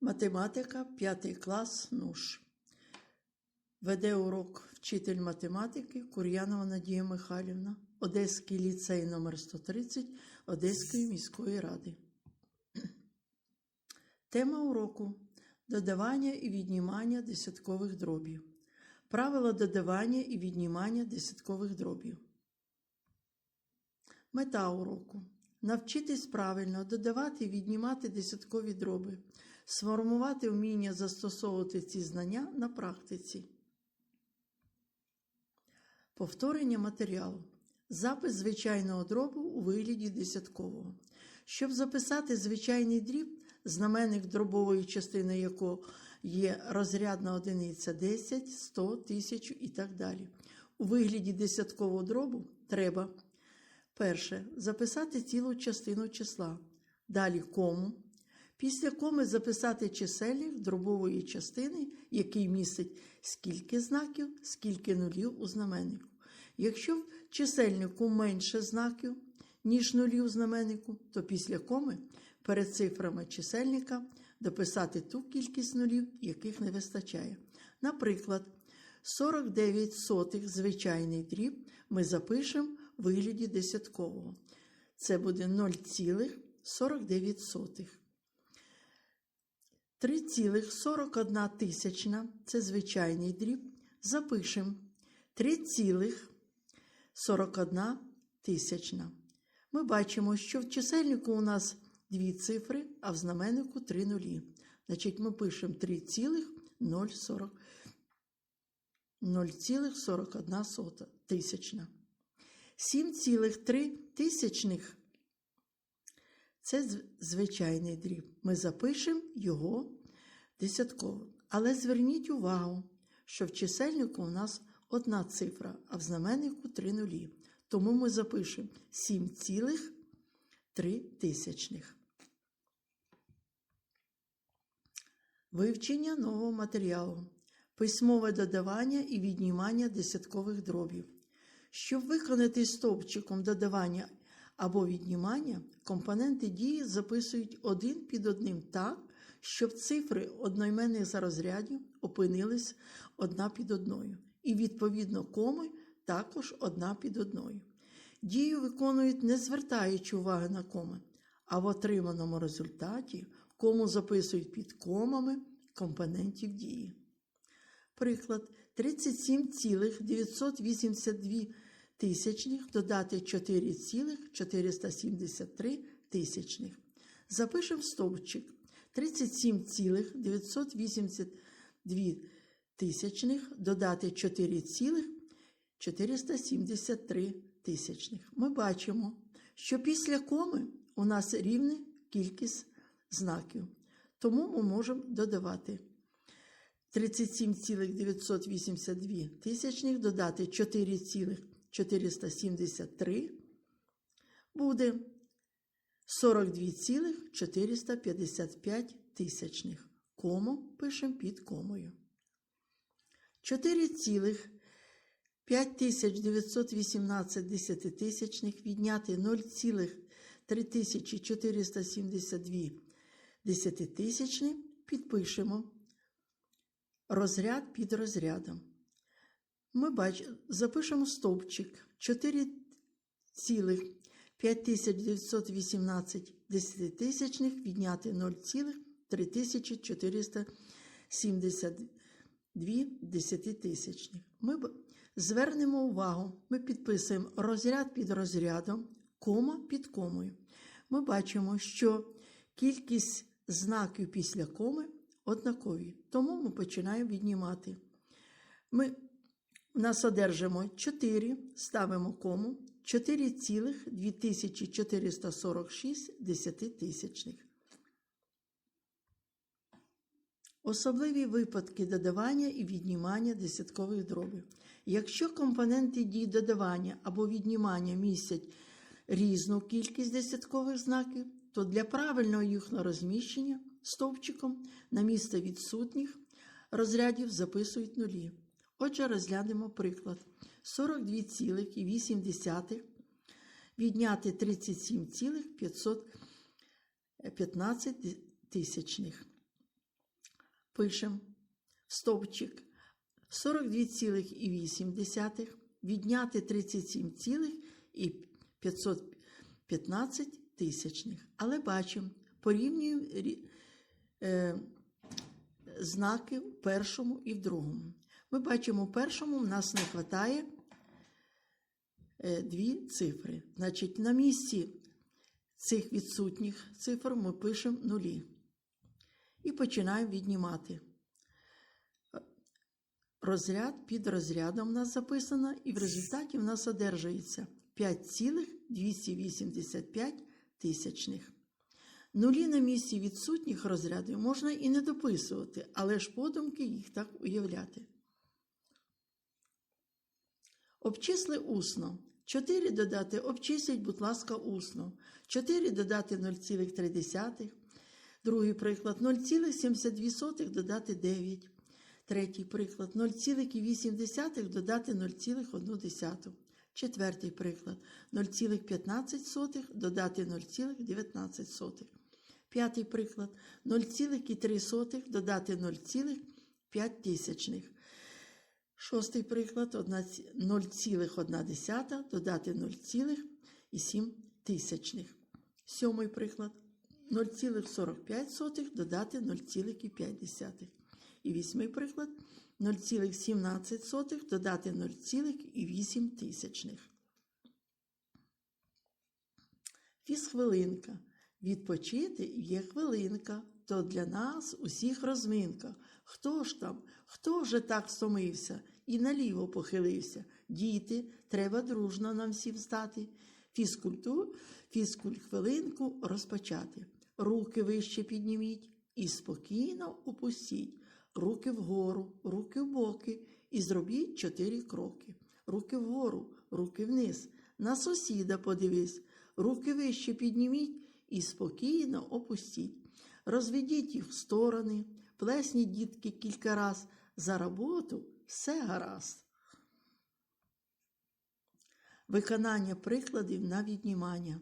Математика, 5 клас, НУШ. Веде урок вчитель математики Кур'янова Надія Михайлівна, Одеський ліцей номер 130 Одеської міської ради. Тема уроку додавання і віднімання десяткових дробів. Правила додавання і віднімання десяткових дробів. Мета уроку навчитись правильно додавати і віднімати десяткові дроби, сформувати вміння застосовувати ці знання на практиці. Повторення матеріалу. Запис звичайного дробу у вигляді десяткового. Щоб записати звичайний дріб, знаменник дробової частини якого є розрядна одиниця 10, 100, 1000 і так далі. У вигляді десяткового дробу треба перше записати цілу частину числа, далі кому. Після коми записати чисельник дробової частини, який містить скільки знаків, скільки нулів у знаменнику. Якщо в чисельнику менше знаків, ніж нулів у знаменнику, то після коми перед цифрами чисельника дописати ту кількість нулів, яких не вистачає. Наприклад, 49 сотих звичайний дріб ми запишемо в вигляді десяткового. Це буде 0,49 3,41 тисячна це звичайний дріб. Запишемо 3,41 тисячна. Ми бачимо, що в чисельнику у нас дві цифри, а в знаменнику три нулі. Значить, ми пишемо 3,040 0,41 тисячна. 7,3 тисячних це звичайний дріб. Ми запишемо його десятково. Але зверніть увагу, що в чисельнику у нас одна цифра, а в знаменнику три нулі. Тому ми запишемо 7,3 тисячних. Вивчення нового матеріалу. Письмове додавання і віднімання десяткових дробів. Щоб виконати стовпчиком додавання або віднімання, компоненти дії записують один під одним так, щоб цифри одноіменних зарозрядів опинились одна під одною. І, відповідно, коми також одна під одною. Дію виконують, не звертаючи уваги на коми, а в отриманому результаті кому записують під комами компонентів дії. Приклад 37,982 тисячних додати 4,473 тисячних. Запишемо стовпчик 37,982 тисячних додати 4,473 тисячних. Ми бачимо, що після коми у нас рівна кількість знаків. Тому ми можемо додавати 37,982 тисячних додати 4,473 буде 42,455 тисячних. Кому пишемо під комою. 4,5918 десятитисячних відняти 0,3472 десятитисячні підпишемо розряд під розрядом. Ми бачимо, запишемо стовпчик 4,5918 десятитисячних відняти 0,3472 десятитисячних. Ми звернемо увагу, ми підписуємо розряд під розрядом, кома під комою. Ми бачимо, що кількість знаків після коми однакові. Тому ми починаємо віднімати. Ми у нас одержимо 4, ставимо кому 4,2446 десятитисячних. Особливі випадки додавання і віднімання десяткових дробів. Якщо компоненти дій додавання або віднімання містять різну кількість десяткових знаків, то для правильного їхнього розміщення стовпчиком на місце відсутніх розрядів записують нулі. Отже, розглянемо приклад. 42,8 відняти 37,515 тисячних. Пишемо стовпчик 42,8 відняти 37,515 тисячних. Але бачимо, порівнюємо рі- знаки в першому і в другому. Ми бачимо, в першому в нас не вистачає е, дві цифри. Значить, на місці цих відсутніх цифр ми пишемо нулі. І починаємо віднімати. Розряд під розрядом у нас записано, і в результаті в нас одержується 5,285 тисячних. Нулі на місці відсутніх розрядів можна і не дописувати, але ж подумки їх так уявляти. Обчисли усно. 4 додати обчисліть, будь ласка, усно. 4 додати 0,3. Другий приклад 0,72 додати 9. Третій приклад 0,8 додати 0,1. Четвертий приклад 0,15 додати 0,19. П'ятий приклад 0,3 додати 0,5 тисячних. Шостий приклад 0,1 додати 0,7 тисячних. Сьомий приклад 0,45 додати 0,5. І вісьмий приклад 0,17 додати 0,8 тисячних. Фізхвилинка. Відпочити є хвилинка, то для нас усіх розминка. Хто ж там, хто вже так стомився і наліво похилився? Діти, треба дружно нам всім стати. Фізкультур, фізкульт-хвилинку розпочати. Руки вище підніміть і спокійно опустіть. Руки вгору, руки в боки і зробіть чотири кроки. Руки вгору, руки вниз. На сусіда подивись, руки вище підніміть і спокійно опустіть. Розведіть їх в сторони, плесніть дітки кілька раз. За роботу все гаразд. Виконання прикладів на віднімання.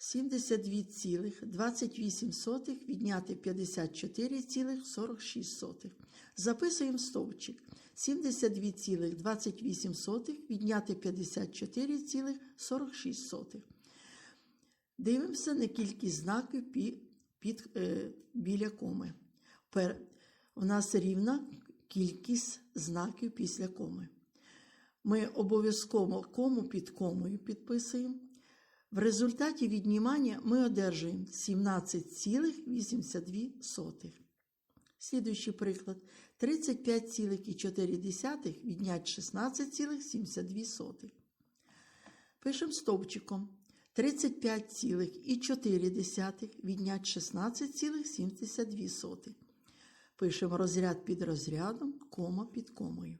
72,28 відняти 54,46. Записуємо стовпчик. 72,28 відняти 54,46. Дивимося на кількість знаків пі- під, е, біля коми. Пер, у нас рівна кількість знаків після коми. Ми обов'язково кому під комою підписуємо. В результаті віднімання ми одержуємо 17,82. Слідуючий приклад. 35,4 віднять 16,72. Пишемо стовпчиком. 35,4 віднять 16,72. Пишемо розряд під розрядом, кома під комою.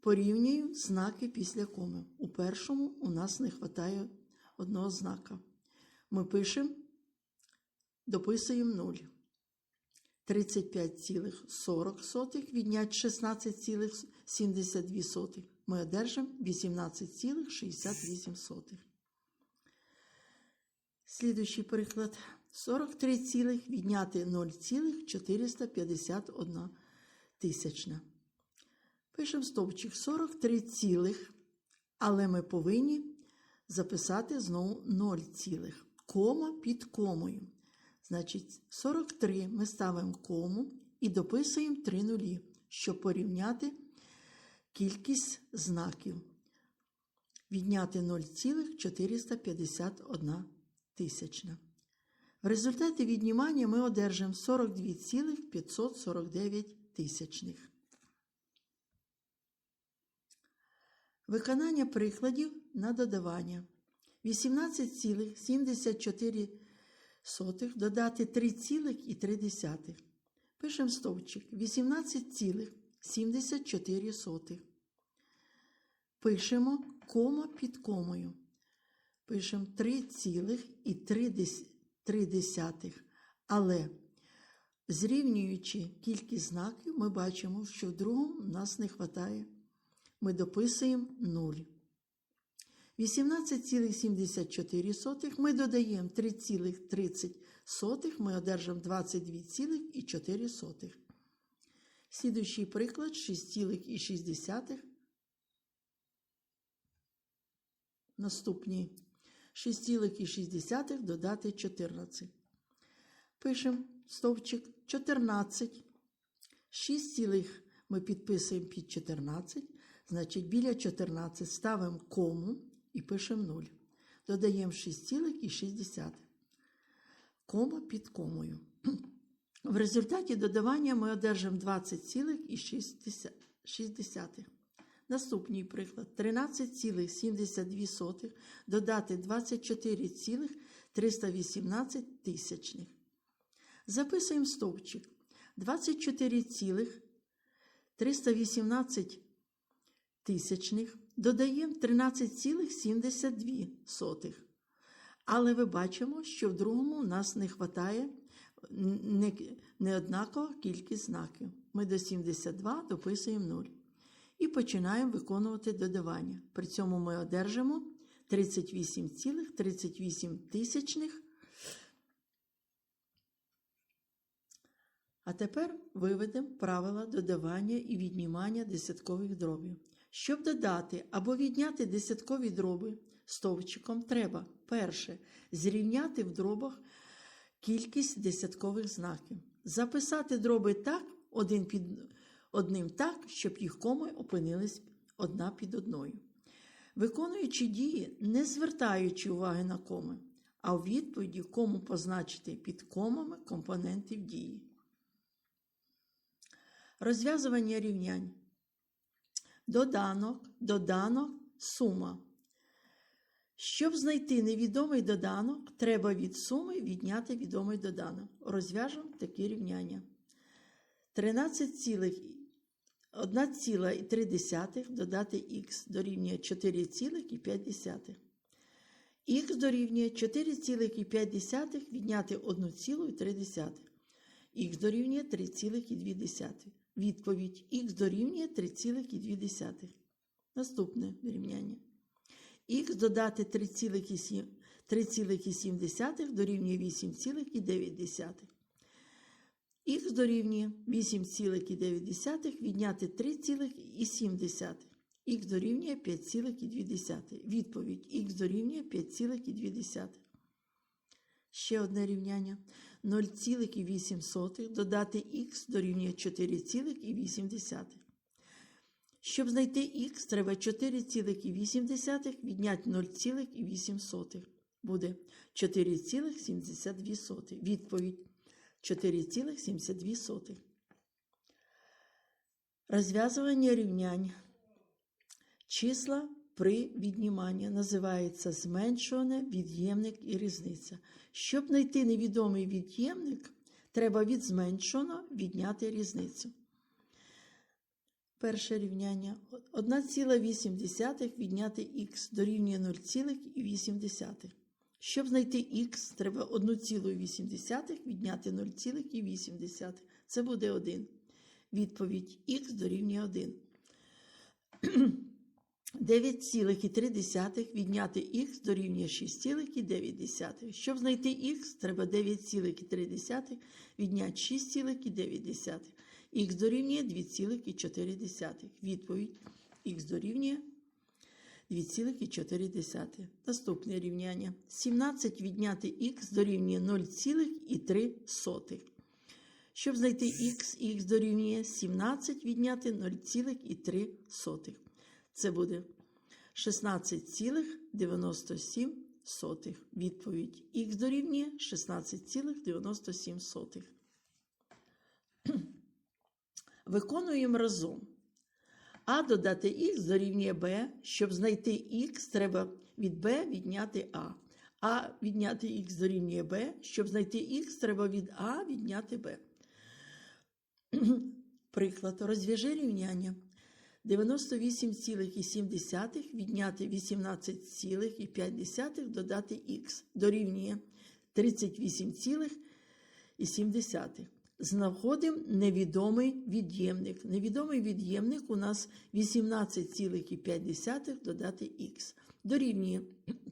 Порівнюємо знаки після коми. У першому у нас не вистачає одного знака. Ми пишемо, дописуємо 0. 35,40 віднять 16,72. Ми одержимо 18,68. Слідуючий приклад. 43, відняти 0,451 тисячна. Пишемо стовпчик 43 цілих, але ми повинні записати знову 0 цілих. Кома під комою. Значить, 43 ми ставимо кому і дописуємо 3 нулі, щоб порівняти кількість знаків. Відняти 0,451 тисячна. В результаті віднімання ми одержимо 42,549 тисячних. Виконання прикладів на додавання. 18,74 додати 3,3. Пишемо стовпчик. 18,74. Пишемо кома під комою. Пишемо 3,3. Але зрівнюючи кількість знаків, ми бачимо, що в другому нас не вистачає. Ми дописуємо 0. 18,74 ми додаємо 3,30, ми одержимо 22,4. Слідуючий приклад 6,6. Наступні 6,6 додати 14. Пишемо стовпчик 14. 6 ми підписуємо під 14. Значить, біля 14 ставимо кому і пишемо 0. Додаємо 6,6. Кома під комою. В результаті додавання ми одержимо 20,6. Наступний приклад 13,72 додати 24,318 тисячних. Записуємо стовпчик 24,318 тисячних, додаємо 13,72. Але ви бачимо, що в другому у нас не вистачає неоднакова кількість знаків. Ми до 72 дописуємо 0. І починаємо виконувати додавання. При цьому ми одержимо 38,38 тисячних. А тепер виведемо правила додавання і віднімання десяткових дробів. Щоб додати або відняти десяткові дроби стовпчиком, треба перше зрівняти в дробах кількість десяткових знаків. Записати дроби так, один під одним так, щоб їх коми опинились одна під одною. Виконуючи дії, не звертаючи уваги на коми, а у відповіді кому позначити під комами компонентів дії. Розв'язування рівнянь. Доданок, доданок, сума. Щоб знайти невідомий доданок, треба від суми відняти відомий доданок. Розв'яжемо такі рівняння. 13,1,3 додати х дорівнює 4,5. Х дорівнює 4,5 відняти 1,3. Х дорівнює 3,2. Відповідь х дорівнює 3,2. Наступне рівняння. Х додати 3,7 дорівнює 8,9. Х дорівнює 8,9 відняти 3,7. Х дорівнює 5,2. Відповідь х дорівнює 5,2. Ще одне рівняння. 0,8 додати х дорівнює 4,8. Щоб знайти х, треба 4,8 відняти 0,8. Буде 4,72. Відповідь 4,72. Розв'язування рівнянь. Числа при відніманні називається зменшуване, від'ємник і різниця. Щоб знайти невідомий від'ємник, треба від зменшеного відняти різницю. Перше рівняння 1,8 відняти х дорівнює 0,8. Щоб знайти х, треба 1,8 відняти 0,8. Це буде 1. Відповідь х дорівнює 1. 9,3 відняти х дорівнює 6,9. Щоб знайти х, треба 9,3 відняти 6,9. Х дорівнює 2,4. Відповідь х дорівнює 2,4. Наступне рівняння. 17 відняти х дорівнює 0,3. Щоб знайти х, х дорівнює 17 відняти 0,3. Це буде 16,97. Відповідь х дорівнює 16,97. Виконуємо разом. А додати х дорівнює b. Щоб знайти х, треба від b відняти а. А відняти х дорівнює b. Щоб знайти х, треба від а відняти b. Приклад. Розв'яжи рівняння. 98,7 відняти 18,5 додати х дорівнює 38,7. Знаходимо невідомий від'ємник. Невідомий від'ємник у нас 18,5 додати х дорівнює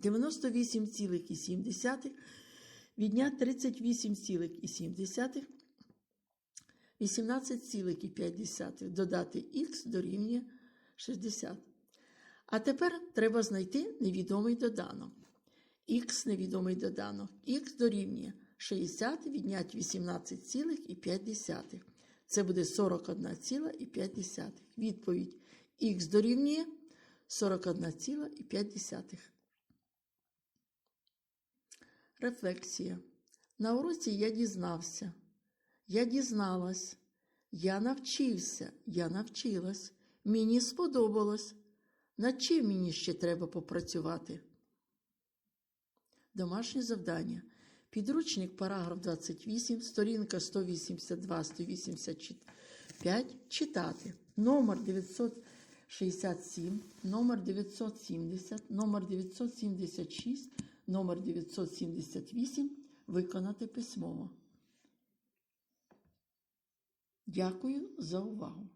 98,7 відняти 38,7 18,5 додати х дорівнює 60. А тепер треба знайти невідомий доданок. Х невідомий доданок. Х дорівнює 60 відняти 18,5. Це буде 41,5. Відповідь х дорівнює 41,5. Рефлексія. На уроці я дізнався. Я дізналась, я навчився, я навчилась, мені сподобалось. Над чим мені ще треба попрацювати? Домашнє завдання. Підручник, параграф 28, сторінка 182-185. Читати. Номер 967, номер 970, номер 976, номер 978 виконати письмово. Дякую за увагу.